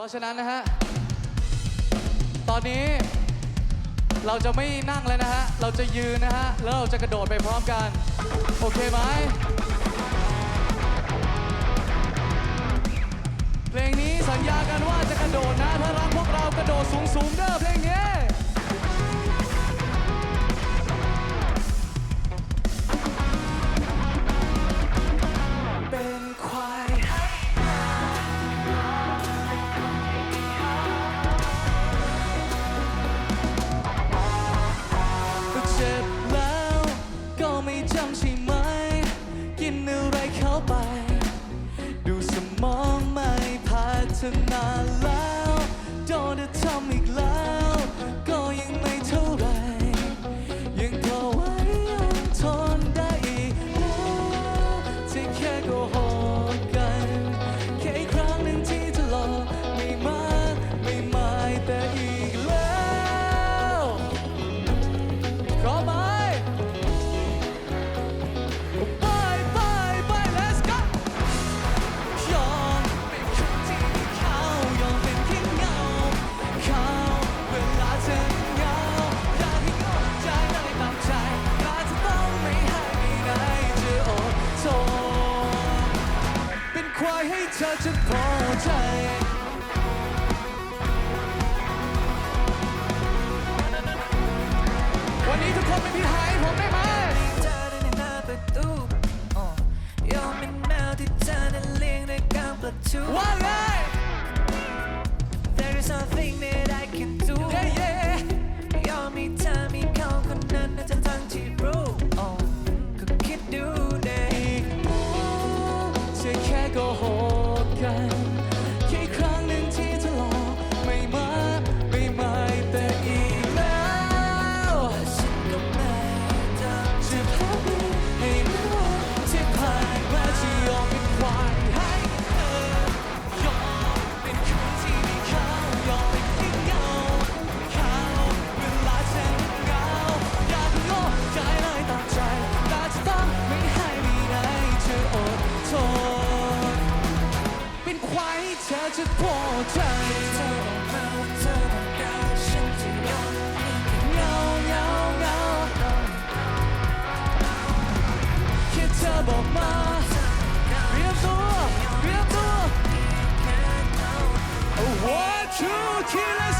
ราะฉะนั้นนะฮะ ตอนนี้เราจะไม่นั่งแล้วนะฮะ เราจะยืนนะฮะ แล้วเราจะกระโดดไปพร้อมกัน โอเคไหม เพลงนี้สัญญากันว่าจะกระโดดนะถ้ารักพวก ธอจะพอใจ วันนี้ทุกคนเป็นพี่ไทยผมได้ไหมเธอได้ในหน้าประตูยอมเป็นแมวที่เธอนั้นเลี้ยงในกางประตูว่าเลย There is nothing that I can do ยอมมีเธอมีเขาคนนั้นนะทั้งที่รู้ก็คิดดูได้เธอแค่โกหก 才知破绽。What you kill us?